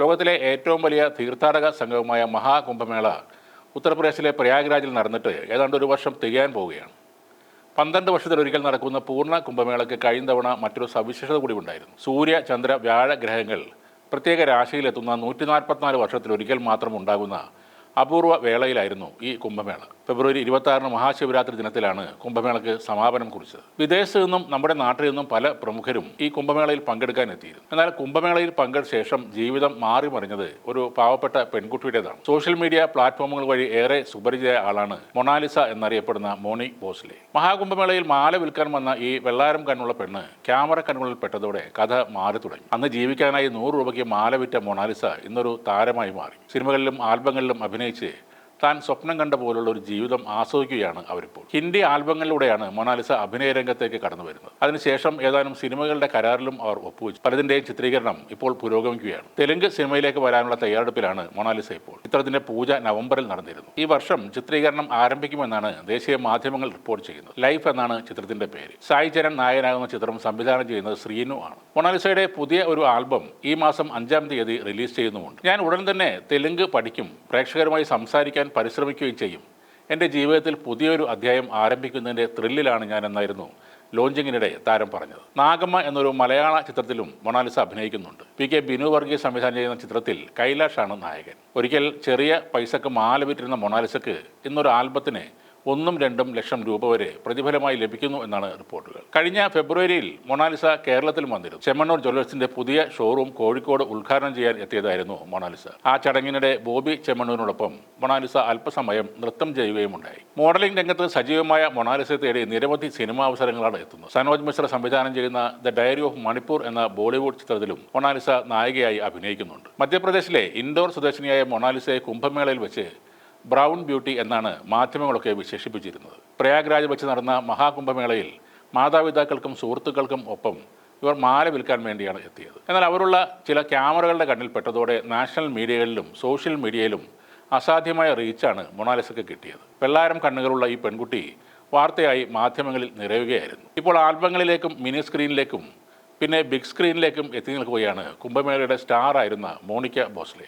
ലോകത്തിലെ ഏറ്റവും വലിയ തീർത്ഥാടക സംഘവുമായ മഹാകുംഭമേള ഉത്തർപ്രദേശിലെ പ്രയാഗ്രാജിൽ നടന്നിട്ട് ഏതാണ്ട് ഒരു വർഷം തികയാൻ പോവുകയാണ്. പന്ത്രണ്ട് വർഷത്തിലൊരിക്കൽ നടക്കുന്ന പൂർണ കുംഭമേളയ്ക്ക് കഴിഞ്ഞ തവണ മറ്റൊരു സവിശേഷത കൂടി ഉണ്ടായിരുന്നു. സൂര്യ ചന്ദ്ര വ്യാഴ ഗ്രഹങ്ങൾ പ്രത്യേക രാശിയിലെത്തുന്ന നൂറ്റി നാൽപ്പത്തിനാല് വർഷത്തിലൊരിക്കൽ മാത്രം ഉണ്ടാകുന്ന അപൂർവ വേളയിലായിരുന്നു ഈ കുംഭമേള. ഫെബ്രുവരി ഇരുപത്തി ആറിന് മഹാശിവരാത്രി ദിനത്തിലാണ് കുംഭമേളയ്ക്ക് സമാപനം കുറിച്ചത്. വിദേശത്ത് നിന്നും നമ്മുടെ നാട്ടിൽ നിന്നും പല പ്രമുഖരും ഈ കുംഭമേളയിൽ പങ്കെടുക്കാൻ എത്തിയിരുന്നു. എന്നാൽ കുംഭമേളയിൽ പങ്കെടുത്ത ശേഷം ജീവിതം മാറി മറിഞ്ഞത് ഒരു പാവപ്പെട്ട പെൺകുട്ടിയുടേതാണ്. സോഷ്യൽ മീഡിയ പ്ലാറ്റ്ഫോമുകൾ വഴി ഏറെ സുപരിചിതയായ ആളാണ് മൊണാലിസ എന്നറിയപ്പെടുന്ന മോണി ബോസ്ലെ. മഹാകുംഭമേളയിൽ മാല വിൽക്കാൻ വന്ന ഈ വെള്ളാരം കണ്ണുള്ള പെണ്ണ് ക്യാമറ കണ്ണുകളിൽ പെട്ടതോടെ കഥ മാറി തുടങ്ങി. അന്ന് ജീവിക്കാനായി നൂറ് രൂപയ്ക്ക് മാല വിറ്റ മൊണാലിസ ഇന്നൊരു താരമായി മാറി. സിനിമകളിലും ആൽബങ്ങളിലും நினைச்சு താൻ സ്വപ്നം കണ്ട പോലുള്ള ഒരു ജീവിതം ആസ്വദിക്കുകയാണ് അവരിപ്പോൾ. ഹിന്ദി ആൽബങ്ങളിലൂടെയാണ് മൊണാലിസ അഭിനയ രംഗത്തേക്ക് കടന്നു വരുന്നത്. അതിനുശേഷം ഏതാനും സിനിമകളുടെ കരാറിലും അവർ ഒപ്പുവെച്ചു. പലതിന്റെയും ചിത്രീകരണം ഇപ്പോൾ പുരോഗമിക്കുകയാണ്. തെലുങ്ക് സിനിമയിലേക്ക് വരാനുള്ള തയ്യാറെടുപ്പിലാണ് മൊണാലിസ ഇപ്പോൾ. ചിത്രത്തിന്റെ പൂജ നവംബറിൽ നടന്നിരുന്നു. ഈ വർഷം ചിത്രീകരണം ആരംഭിക്കുമെന്നാണ് ദേശീയ മാധ്യമങ്ങൾ റിപ്പോർട്ട് ചെയ്യുന്നത്. ലൈഫ് എന്നാണ് ചിത്രത്തിന്റെ പേര്. സായി ചരൺ നായനാകുന്ന ചിത്രം സംവിധാനം ചെയ്യുന്നത് ശ്രീനു ആണ്. മൊണാലിസയുടെ പുതിയ ഒരു ആൽബം ഈ മാസം അഞ്ചാം തീയതി റിലീസ് ചെയ്യുന്നുമുണ്ട്. ഞാൻ ഉടൻ തന്നെ തെലുങ്ക് പഠിക്കും. പ്രേക്ഷകരുമായി സംസാരിക്കാൻ പരിശ്രമിക്കുകയും ചെയ്യും. എന്റെ ജീവിതത്തിൽ പുതിയൊരു അധ്യായം ആരംഭിക്കുന്നതിന്റെ ത്രില്ലിലാണ് ഞാൻ എന്നായിരുന്നു ലോഞ്ചിങ്ങിനിടെ താരം പറഞ്ഞത്. നാഗമ്മ എന്നൊരു മലയാള ചിത്രത്തിലും മൊണാലിസ അഭിനയിക്കുന്നുണ്ട്. പി കെ ബിനു വർഗീസ് സംവിധാനം ചെയ്യുന്ന ചിത്രത്തിൽ കൈലാഷാണ് നായകൻ. ഒരിക്കൽ ചെറിയ പൈസക്ക് മാല വിറ്റിരുന്ന മൊണാലിസക്ക് ഇന്നൊരു ആൽബത്തിന് ഒന്നും രണ്ടും ലക്ഷം രൂപ വരെ പ്രതിഫലമായി ലഭിക്കുന്നു എന്നാണ് റിപ്പോർട്ടുകൾ. കഴിഞ്ഞ ഫെബ്രുവരിയിൽ മൊണാലിസ കേരളത്തിൽ വന്നിരുന്നു. ചെമ്മണ്ണൂർ ജ്വല്ലേഴ്സിന്റെ പുതിയ ഷോറൂം കോഴിക്കോട് ഉദ്ഘാടനം ചെയ്യാൻ എത്തിയതായിരുന്നു മൊണാലിസ. ആ ചടങ്ങിനിടെ ബോബി ചെമ്മണ്ണൂരിനോടൊപ്പം മൊണാലിസ അല്പസമയം നൃത്തം ചെയ്യുകയും ഉണ്ടായി മോഡലിംഗ് രംഗത്ത് സജീവമായ മൊണാലിസയെ തേടി നിരവധി സിനിമാ അവസരങ്ങളാണ് എത്തുന്നത്. സനോജ് മിശ്ര സംവിധാനം ചെയ്യുന്ന ദ ഡയറി ഓഫ് മണിപ്പൂർ എന്ന ബോളിവുഡ് ചിത്രത്തിലും മൊണാലിസ നായികയായി അഭിനയിക്കുന്നുണ്ട്. മധ്യപ്രദേശിലെ ഇൻഡോർ സ്വദേശിനിയായ മൊണാലിസയെ കുംഭമേളയിൽ വെച്ച് ബ്രൗൺ ബ്യൂട്ടി എന്നാണ് മാധ്യമങ്ങളൊക്കെ വിശേഷിപ്പിച്ചിരുന്നത്. പ്രയാഗ്രാജ് വെച്ച് നടന്ന മഹാകുംഭമേളയിൽ മാതാപിതാക്കൾക്കും സുഹൃത്തുക്കൾക്കും ഒപ്പം ഇവർ മാല വിൽക്കാൻ വേണ്ടിയാണ് എത്തിയത്. എന്നാൽ അവരുള്ള ചില ക്യാമറകളുടെ കണ്ണിൽ പെട്ടതോടെ നാഷണൽ മീഡിയകളിലും സോഷ്യൽ മീഡിയയിലും അസാധ്യമായ റീച്ചാണ് മൊണാലിസയ്ക്ക് കിട്ടിയത്. വെള്ളാരം കണ്ണുകളുള്ള ഈ പെൺകുട്ടി വാർത്തയായി മാധ്യമങ്ങളിൽ നിറയുകയായിരുന്നു. ഇപ്പോൾ ആൽബങ്ങളിലേക്കും മിനി സ്ക്രീനിലേക്കും പിന്നെ ബിഗ് സ്ക്രീനിലേക്കും എത്തി നിൽക്കുകയാണ് കുംഭമേളയുടെ സ്റ്റാർ ആയിരുന്ന മോണിക്ക ബോസ്ലെ